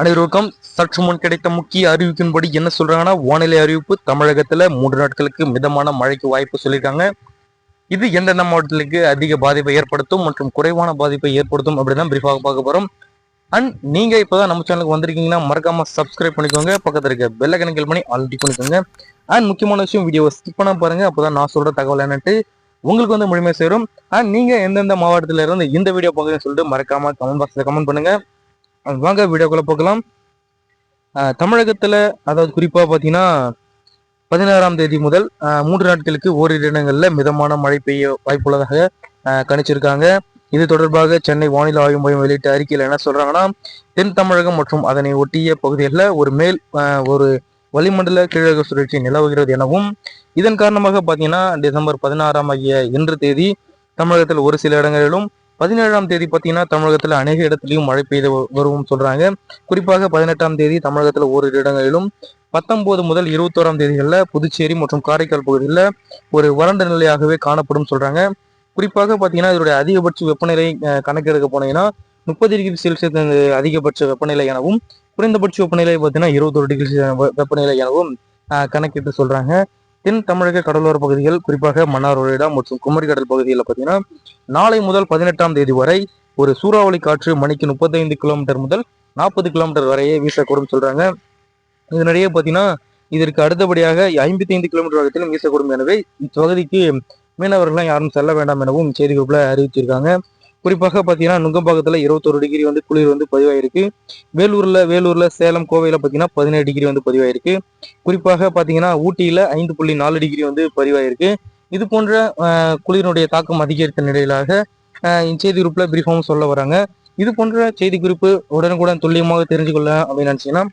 அனைவருக்கும் சற்று முன் கிடைத்த முக்கிய அறிவிப்பின்படி என்ன சொல்றாங்கன்னா வானிலை அறிவிப்பு தமிழகத்துல மூன்று நாட்களுக்கு மிதமான மழைக்கு வாய்ப்பு சொல்லியிருக்காங்க. இது எந்தெந்த மாவட்டங்களுக்கு அதிக பாதிப்பை ஏற்படுத்தும் மற்றும் குறைவான பாதிப்பை ஏற்படுத்தும் அப்படின்னு பிரீஃபாக பார்க்க போறோம். அண்ட் நீங்க இப்பதான் நம்ம சேனலுக்கு வந்திருக்கீங்கன்னா மறக்காம சப்ஸ்கிரைப் பண்ணிக்கோங்க. பக்கத்துல இருக்க பெல்ல கணக்கில் பண்ணி ஆல்ரெடி பண்ணிக்கோங்க. அண்ட் முக்கியமான விஷயம் வீடியோவை ஸ்கிப் பண்ண பாருங்க. அப்பதான் நான் சொல்ற தகவல் என்னட்டு உங்களுக்கு வந்து முழுமையாக சேரும். அண்ட் நீங்க எந்தெந்த மாவட்டத்துல இருந்து இந்த வீடியோ பார்க்குறீங்கன்னு சொல்லிட்டு மறக்காம கமெண்ட் பாக்ஸ்ல கமெண்ட் பண்ணுங்க. வாங்க வீடியோக்குள்ளே போகலாம். தமிழகத்தில் அதாவது குறிப்பாக பார்த்தீங்கன்னா பதினாறாம் தேதி முதல் மூன்று நாட்களுக்கு ஓரிரு இடங்களில் மிதமான மழை பெய்ய வாய்ப்புள்ளதாக கணிச்சிருக்காங்க. இது தொடர்பாக சென்னை வானிலை ஆய்வு மையம் வெளியிட்ட அறிக்கையில் என்ன சொல்றாங்கன்னா தென் தமிழகம் மற்றும் அதனை ஒட்டிய பகுதிகளில் ஒரு மேல் ஒரு வளிமண்டல கீழக சுழற்சி நிலவுகிறது எனவும் இதன் காரணமாக பார்த்தீங்கன்னா டிசம்பர் பதினாறாம் ஆகிய இன்று தேதி தமிழகத்தில் ஒரு சில இடங்களிலும் பதினேழாம் தேதி பார்த்தீங்கன்னா தமிழகத்தில் அநேக இடத்துலையும் மழை பெய்து வருவோம் சொல்கிறாங்க சொல்றாங்க. குறிப்பாக பதினெட்டாம் தேதி தமிழகத்தில் ஓரிரு இடங்களிலும் பத்தொன்பது முதல் இருபத்தோராம் தேதிகளில் புதுச்சேரி மற்றும் காரைக்கால் பகுதியில் ஒரு வறண்ட நிலையாகவே காணப்படும் சொல்றாங்க. குறிப்பாக பார்த்தீங்கன்னா இதனுடைய அதிகபட்ச வெப்பநிலை கணக்கெடுக்க போனீங்கன்னா முப்பது டிகிரி செல்சியஸ் அதிகபட்ச வெப்பநிலை எனவும் குறைந்தபட்ச வெப்பநிலை பார்த்தீங்கன்னா இருபத்தொரு டிகிரி வெப்பநிலை எனவும் கணக்கிட்டு சொல்றாங்க. தென் தமிழக கடலோர பகுதிகள் குறிப்பாக மன்னார் ஒரேடா மற்றும் குமரிக்கடல் பகுதிகளில் பார்த்தீங்கன்னா நாளை முதல் பதினெட்டாம் தேதி வரை ஒரு சூறாவளி காற்று மணிக்கு முப்பத்தைந்து கிலோமீட்டர் முதல் நாற்பது கிலோமீட்டர் வரையே வீசக்கூடும் சொல்றாங்க. இதனிடையே பார்த்தீங்கன்னா இதற்கு அடுத்தபடியாக ஐம்பத்தி ஐந்து கிலோமீட்டர் வேகத்திலும் வீசக்கூடும். எனவே இப்பகுதிக்கு மீனவர்கள்லாம் யாரும் செல்ல வேண்டாம் எனவும் செய்தி குறிப்பில் அறிவிச்சிருக்காங்க. குறிப்பாக பார்த்தீங்கன்னா நுங்கம்பாக்கத்தில் இருபத்தொரு டிகிரி வந்து குளிர் வந்து பதிவாயிருக்கு. வேலூரில் வேலூரில் சேலம் கோவையில் பார்த்தீங்கன்னா பதினேழு டிகிரி வந்து பதிவாயிருக்கு. குறிப்பாக பார்த்தீங்கன்னா ஊட்டியில் ஐந்து புள்ளி நாலு டிகிரி வந்து பதிவாயிருக்கு. இது போன்ற குளிரினுடைய தாக்கம் அதிகரித்த நிலையிலாக செய்தி இச்செய்தி குறிப்பில் பிரீஃபாகவும் சொல்ல வராங்க. இது போன்ற செய்தி குறிப்பு உடனுக்குடன் துல்லியமாக தெரிஞ்சுக்கொள்ள அப்படின்னு நினச்சிங்கன்னா